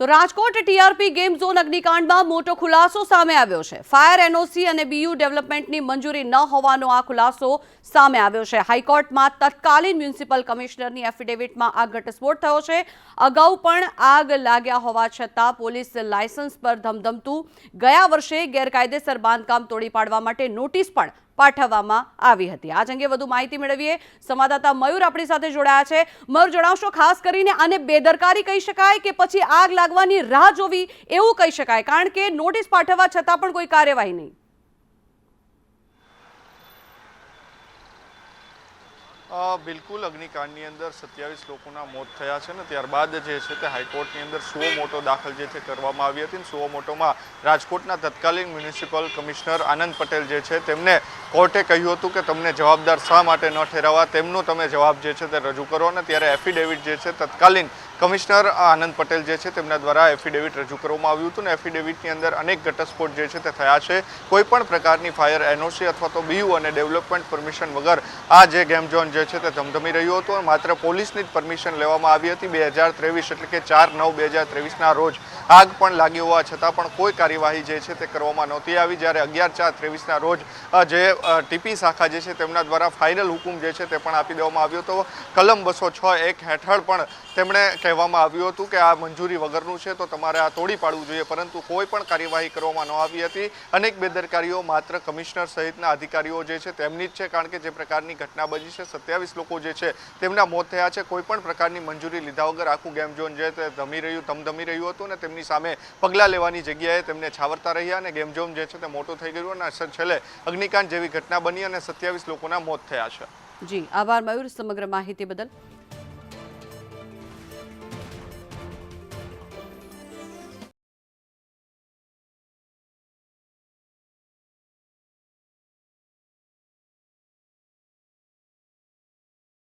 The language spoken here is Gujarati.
તો રાજકોટ ટીઆરપી ગેમ ઝોન અગ્નિકાંડમાં મોટો ખુલાસો સામે આવ્યો છે. ફાયર એનઓસી અને બીયુ ડેવલપમેન્ટની મંજૂરી ન હોવાનો આ ખુલાસો સામે આવ્યો છે. હાઈકોર્ટમાં તત્કાલીન મ્યુનિસિપલ કમિશનરની એફિડેવિટમાં આ ઘટસ્ફોટ થયો છે. અગાઉ પણ આગ લાગ્યા હોવા છતાં પોલીસ લાયસન્સ પર ધમધમતું ગયા વર્ષે ગેરકાયદેસર બાંધકામ તોડી પાડવા માટે નોટિસ પણ પાઠવવામાં આવી હતી. આજ અંગે વધુ માહિતી મેળવીએ સંવાદદાતા મયુર આપણી સાથે જોડાયા છે. મયુર, જણાવશો, ખાસ કરીને આને બેદરકારી કહી શકાય કે પછી આગ લાગવાની રાહ જોવી એવું કહી શકાય? કારણ કે નોટિસ પાઠવવા છતાં પણ કોઈ કાર્યવાહી નહીં. બિલકુલ અગ્નિકાંડની અંદર સત્યાવીસ લોકોના મોત થયા છે ને ત્યારબાદ જે છે તે હાઈકોર્ટની અંદર સુઓ મોટો દાખલ જે છે કરવામાં આવી હતી સુઓ મોટોમાં રાજકોટના તત્કાલીન મ્યુનિસિપલ કમિશનર આનંદ પટેલ જે છે તેમને કોર્ટે કહ્યું હતું કે તમને જવાબદાર શા માટે ન ઠેરાવવા તેમનો તમે જવાબ જે છે તે રજૂ કરો અને ત્યારે એફિડેવિટ જે છે તત્કાલીન કમિશનર આનંદ પટેલ જે છે તેમના દ્વારા એફિડેવિટ રજૂ કરવામાં આવ્યું હતું ને એફિડેવિટની અંદર અનેક ઘટસ્ફોટ જે છે તે થયા છે. કોઈ પણ પ્રકારની ફાયર એનઓસી અથવા તો બીયુ અને ડેવલપમેન્ટ પરમિશન વગર આ જે ગેમ ઝોન જે છે તે ધમધમી રહ્યું હતું અને માત્ર પોલીસની જ પરમિશન લેવામાં આવી હતી બે હજાર ત્રેવીસ એટલે કે ચાર નવ બે હજાર ત્રેવીસના રોજ. આગ પણ લાગી હોવા છતાં પણ કોઈ કાર્યવાહી જે છે તે કરવામાં નહોતી આવી. જ્યારે અગિયાર ચાર ત્રેવીસના રોજ જે ટીપી શાખા જે છે તેમના દ્વારા ફાઇનલ હુકુમ જે છે તે પણ આપી દેવામાં આવ્યો હતો. કલમ બસો છ એક હેઠળ પણ તેમણે કહેવામાં આવ્યું હતું કે આ મંજૂરી વગરનું છે, તો તમારે આ તોડી પાડવું જોઈએ, પરંતુ કોઈ પણ કાર્યવાહી કરવામાં ન આવી હતી. અનેક બેદરકારીઓ માત્ર કમિશનર સહિતના અધિકારીઓ જે છે, તેમની જ છે, કારણ કે જે પ્રકારની ઘટના બની છે, સત્યાવીસ લોકો જે છે, તેમના મોત થયા છે. કોઈ પણ પ્રકારની મંજૂરી લીધા વગર આખું ગેમ ઝોન જે તે ધમી રહ્યું, ધમધમી રહ્યું હતું અને તેમની સામે પગલાં લેવાની જગ્યાએ તેમને છાવરતા રહ્યા અને ગેમ ઝોન જે છે તે મોટું થઈ ગયું અને અસર છેલ્લે અગ્નિકાંડ જેવી ઘટના બની અને સત્યાવીસ લોકોના મોત થયા છે. જી, આભાર મયુર. સમગ્ર માહિતી બદલ